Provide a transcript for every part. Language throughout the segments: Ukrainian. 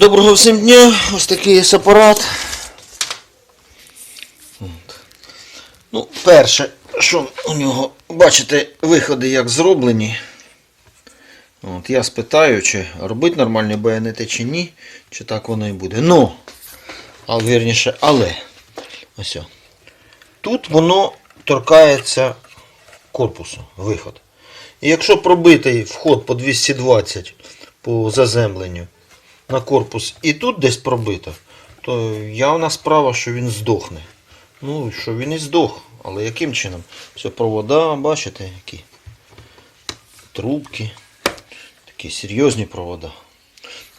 Доброго всім дня! Ось такий є апарат. Ну, перше, що у нього, бачите, виходи як зроблені. От, я спитаю, чи робить нормальні байонети чи ні, чи так воно і буде. Ну, а вірніше, але. Ось. о. Тут воно торкається корпусу, виход. І якщо пробитий вход по 220 по заземленню на корпус і тут десь пробито, то явна справа, що він здохне. Ну, що він і здох. Але яким чином? Все, провода, бачите, які трубки. Такі серйозні провода.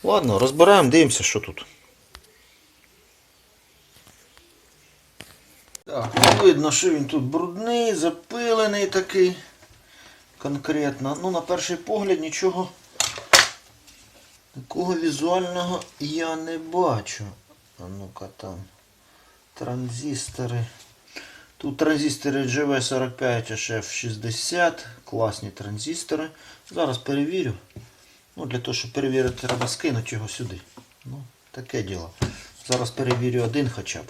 Ладно, розбираємо, дивимося, що тут. Так, ну, видно, що він тут брудний, запилений такий. Конкретно. Ну, на перший погляд нічого такого візуального я не бачу. А ну-ка там. Транзистори. Тут транзистори GV45 HF60. Класні транзистори. Зараз перевірю. Ну, для того, щоб перевірити, треба скинути його сюди. Ну, таке діло. Зараз перевірю один хоча б.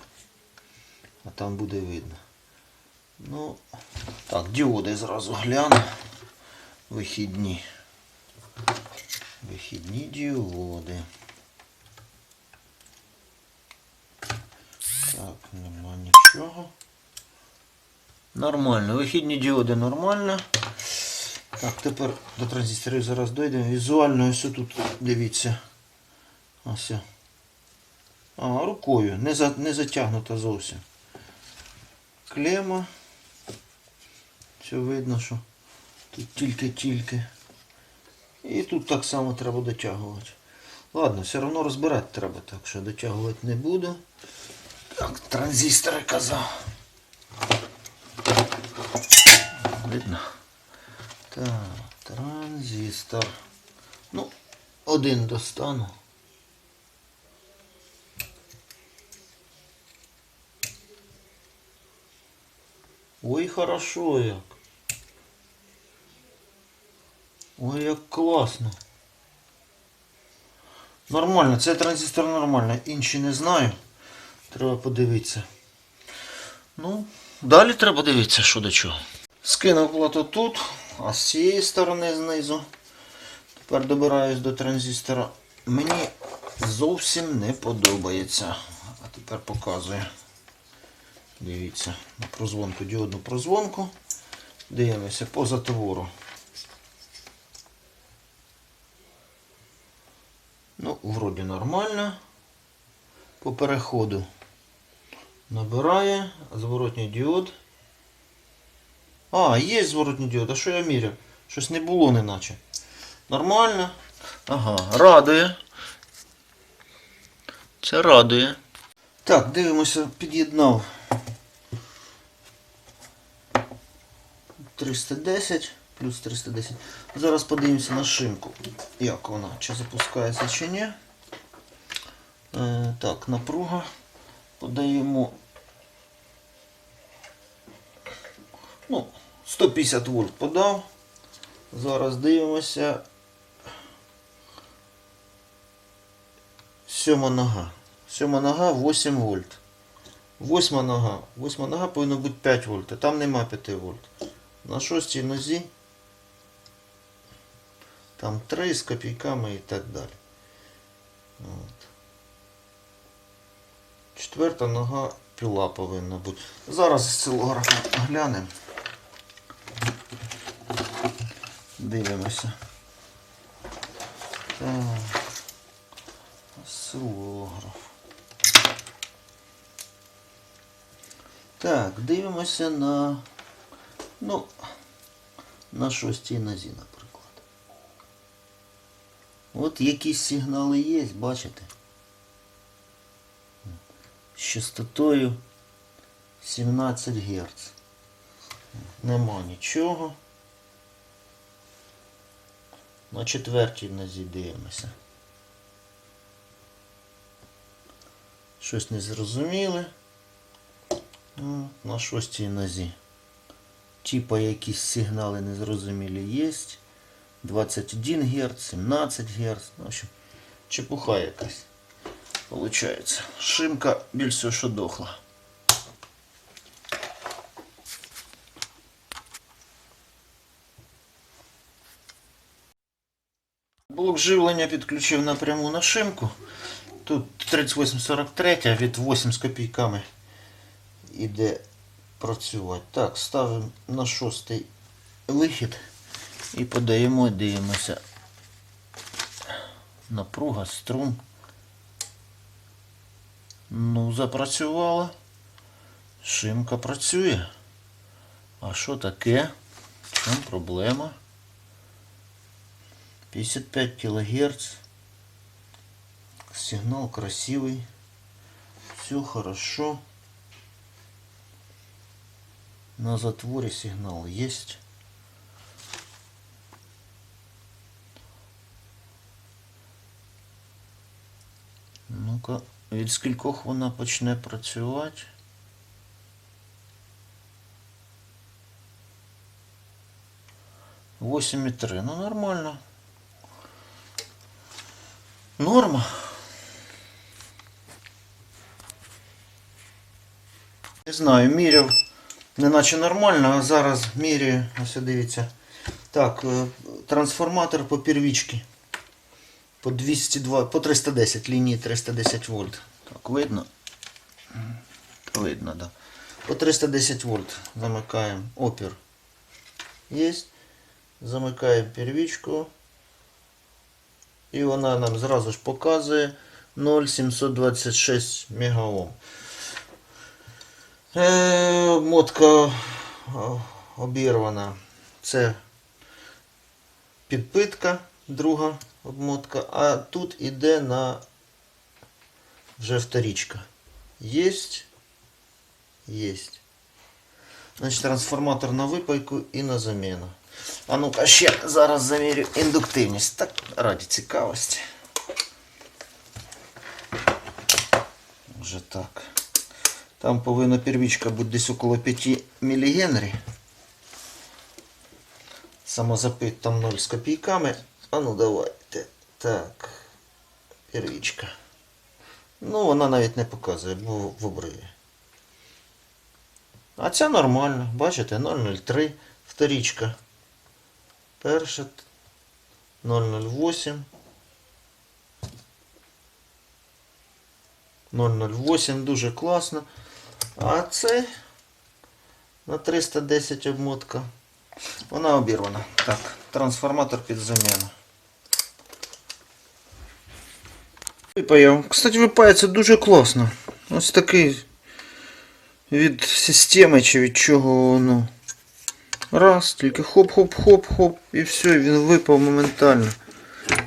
А там буде видно. Ну, так, діоди зразу гляну. Вихідні. Вихідні діоди. Так, нема нічого. Нормально. Вихідні діоди нормально. Так, тепер до транзисторів зараз дойдемо. Візуально ось тут, дивіться. Ось. А, рукою. Не, за, не затягнута зовсім. Клема. Все видно, що тут тільки-тільки. І тут так само треба дотягувати. Ладно, все одно розбирати треба, так що дотягувати не буду. Так, транзистори казав. Видно. Так, транзистор. Ну, один достану. Ой, хорошо як. Ой, як класно. Нормально, цей транзистор нормально. Інші не знаю. Треба подивитися. Ну, далі треба дивитися, що до чого. Скинув плату тут, а з цієї сторони знизу. Тепер добираюсь до транзистора. Мені зовсім не подобається. А тепер показую. Дивіться, на прозвонку, діодну прозвонку. Дивимося по затвору. Ну, вроді нормально. По переходу набирає зворотній діод. А, є зворотній діод, а що я міряв? Щось не було неначе. Нормально. Ага, радує. Це радує. Так, дивимося, під'єднав 310 плюс 310. Зараз подивимося на шинку, як вона, чи запускається, чи ні. Е, так, напруга. Подаємо ну, 150 вольт подав. Зараз дивимося. Сьома нога. Сьома нога 8 вольт. Восьма нога. Восьма нога повинна бути 5 вольт, а там нема 5 вольт. На шостій нозі там 3 з копійками і так далі. От. Четверта нога піла повинна бути. Зараз осцилографом глянемо. Дивимося. Так. Осцилограф. Так, дивимося на, ну, на шостій нозі, наприклад. От якісь сигнали є, бачите? З частотою 17 Гц. Нема нічого. На четвертій нозі дивимося. Щось не зрозуміли. Ну, На шостій нозі. Типа якісь сигнали незрозумілі є. 21 Гц, 17 Гц. В общем, чепуха якась. Получається. Шимка більш всього, що дохла. Блок живлення підключив напряму на шимку. Тут 3843 від 8 з копійками іде працювати. Так, ставимо на шостий вихід і подаємо, дивимося. Напруга, струм. Ну, запрацювала. Шимка працює. А що таке? Чому проблема? 55 килогерц. Сигнал красивый. Все хорошо. На затворе сигнал есть. Ну-ка, від скількох вона почне працювати? Восемь і три. Ну нормально. Норма. Не знаю, міряв неначе нормально, а зараз міряю, ось дивіться. Так, е, трансформатор по первічці. По 202, по 310, лінії 310 вольт. Так, видно? Видно, да. По 310 вольт замикаємо опір. Есть. Замикаємо первічку. І вона нам зразу ж показує 0,726 МОм. Е, мотка обірвана. Це підпитка, друга обмотка, а тут іде на вже вторічка. Єсть. Єсть. Значить, трансформатор на випайку і на заміну. А ну-ка ще зараз замірю індуктивність. Так, раді цікавості. Вже так. Там повинна первічка бути десь около 5 мілігенрі. Самозапит там 0 з копійками. А ну давайте. Так. Первічка. Ну, вона навіть не показує, бо в обриві. А ця нормально, бачите, 003, вторічка. Перша 008. 008 дуже класно. А це на 310 обмотка. Вона обірвана. Так, трансформатор під заміну. Випаяв. Кстати, випається дуже класно. Ось такий від системи чи від чого воно. Раз, тільки хоп-хоп-хоп-хоп і все, він випав моментально.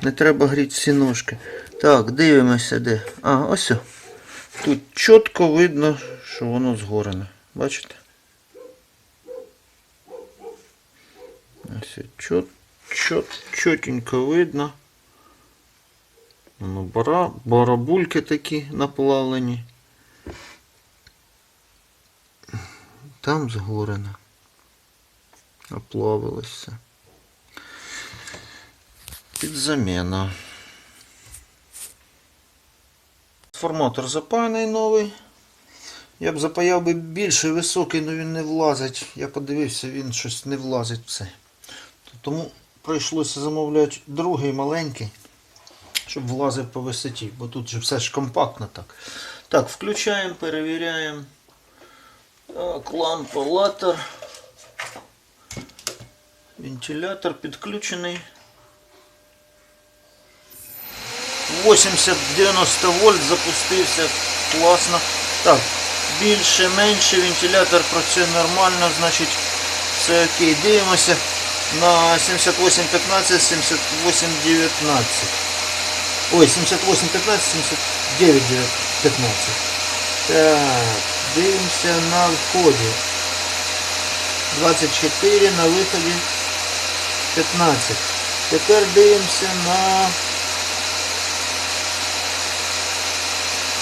Не треба гріти всі ножки. Так, дивимося де. А, ось. Тут чітко видно, що воно згорене. Бачите? Ось чот, чот, чотенько видно. Воно бара, барабульки такі наплавлені. Там згорено. Оплавилося. Під заміну. Трансформатор запаяний новий. Я б запаяв би більше високий, але він не влазить. Я подивився, він щось не влазить в це. Тому прийшлося замовляти другий маленький, щоб влазив по висоті, бо тут же все ж компактно так. Так, включаємо, перевіряємо. Так, лампа латер. Вентилятор підключений. 80-90 вольт запустився. Класно. Так, більше, менше, вентилятор працює нормально, значить все окей. Дивимося на 7815, 7819. Ой, 7815, 7915. Так, дивимося на вході. 24 на виході 15. Тепер дивимося на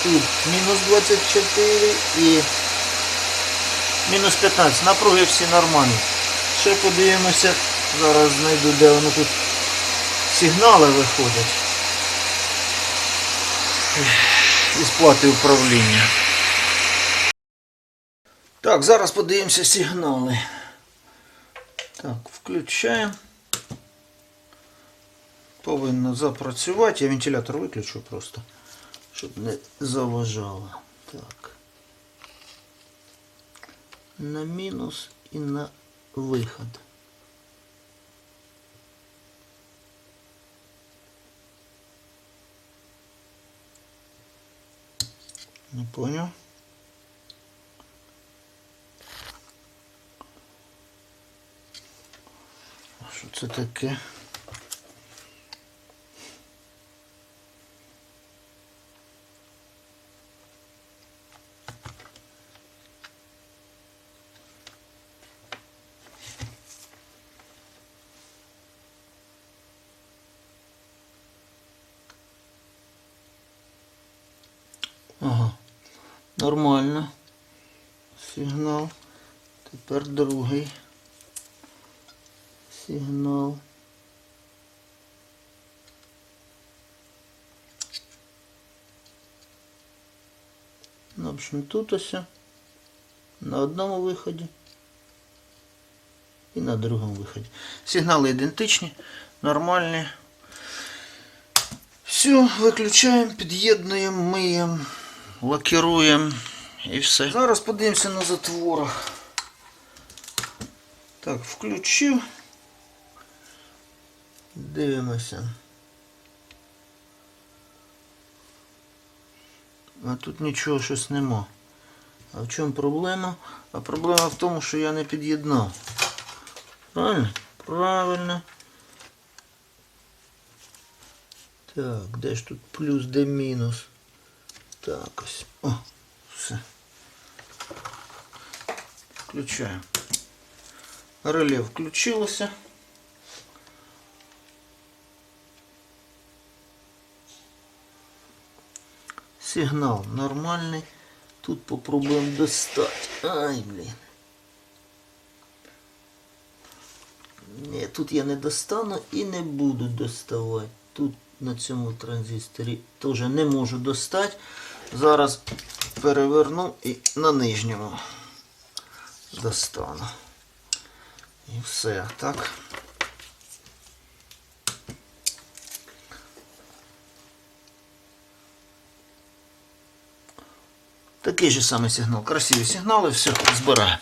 тут мінус 24 і мінус 15. Напруги всі нормальні. Ще подивимося, зараз знайду, де воно тут сигнали виходять. Із плати управління. Так, зараз подивимося сигнали. Так, включаємо. Повинно запрацювати. Я вентилятор виключу просто, щоб не заважало. Так. На мінус і на виход. Не понял. Що це таке? Ага. Нормально. Сигнал. Тепер другий. Сигнал. Ну, в общем, тут ось на одному виході і на другому виході. Сигнали ідентичні, нормальні. Все, виключаємо, під'єднуємо, миємо, лакіруємо і все. Зараз подивимося на затворах. Так, включив. Дивимося. А тут нічого щось нема. А в чому проблема? А проблема в тому, що я не під'єднав. Правильно? Правильно. Так, де ж тут плюс, де мінус? Так ось. О, все. Включаємо. Реле включилося. Сигнал нормальний. Тут попробуємо достати. Ай, блін. Ні, тут я не достану і не буду доставати. Тут на цьому транзисторі теж не можу достати. Зараз переверну і на нижньому достану. І все, так. Такий же самий сигнал. Красиві сигнали, все, збираємо.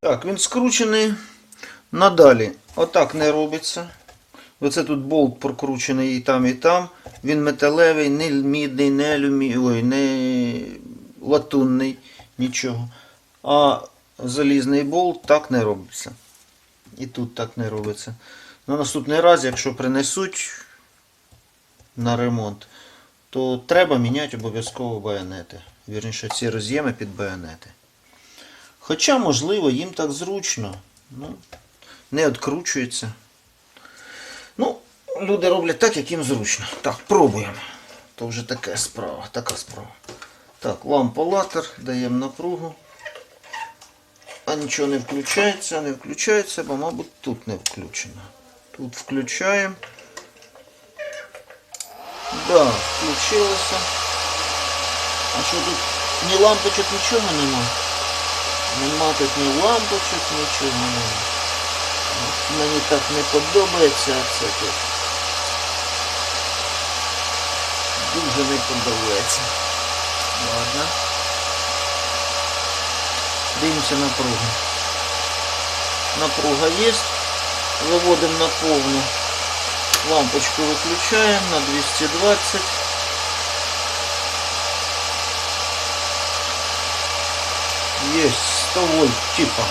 Так, він скручений. Надалі. Отак не робиться. Оце тут болт прокручений і там, і там. Він металевий, не мідний, не алюмі... Ой, не латунний, нічого. А залізний болт так не робиться. І тут так не робиться. На наступний раз, якщо принесуть на ремонт, то треба міняти обов'язково байонети. Вірніше, ці роз'єми під байонети. Хоча, можливо, їм так зручно. Ну, не відкручується. Люди роблять так, як їм зручно. Так, пробуємо. То вже така справа, така справа. Так, лампа-латер, даємо напругу. А нічого не включається, не включається, бо, мабуть, тут не включено. Тут включаємо. Да, включилося. А що тут ні лампочок, нічого нема? Нема тут ні лампочок, нічого нема. Мені так не подобається це тут. Дуже не подобається. Ладно. Дивимося напругу. Напруга є. Виводимо на повну. Лампочку виключаємо на 220. Есть 100 вольт типа.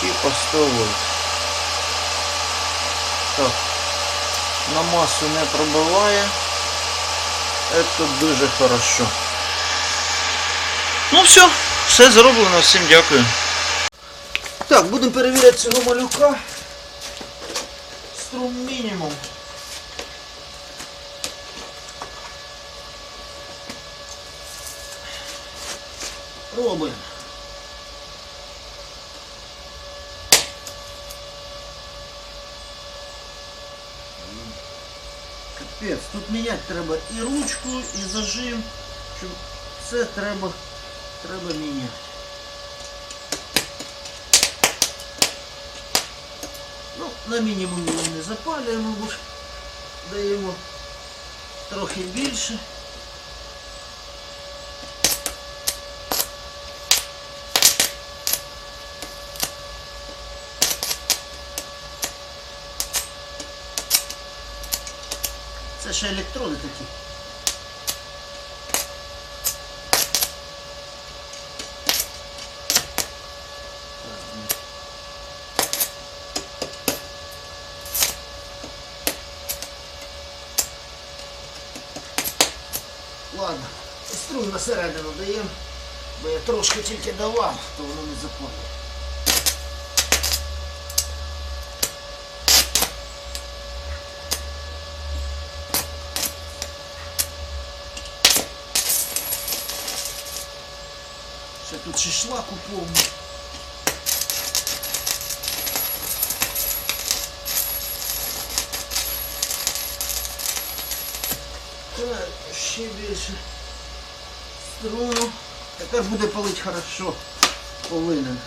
Типа 100 вольт. Так. На массу не пробиває. Это дуже хорошо. Ну все, все зроблено, всім дякую. Так, будемо перевіряти цього малюка. Струм мінімум. Пробуємо. Капець, тут міняти треба і ручку, і зажим. Щоб все треба, треба міняти. Ну, на мінімумі ми не запалюємо, бо ж даємо трохи більше. Ще електроди такі. Ладно, струю на середину даємо, бо я трошки тільки давав, то воно не запалює. Ще тут ще шлаку повно. Так, ще більше струну. Тепер буде палить хорошо. Повинен.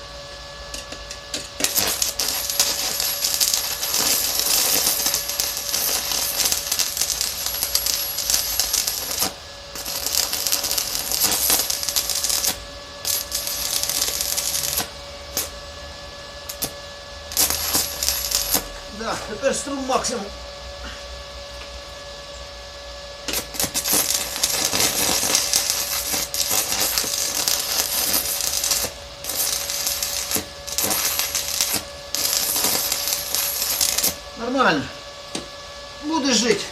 Да, тепер струм максимум. Нормально. Буде жити.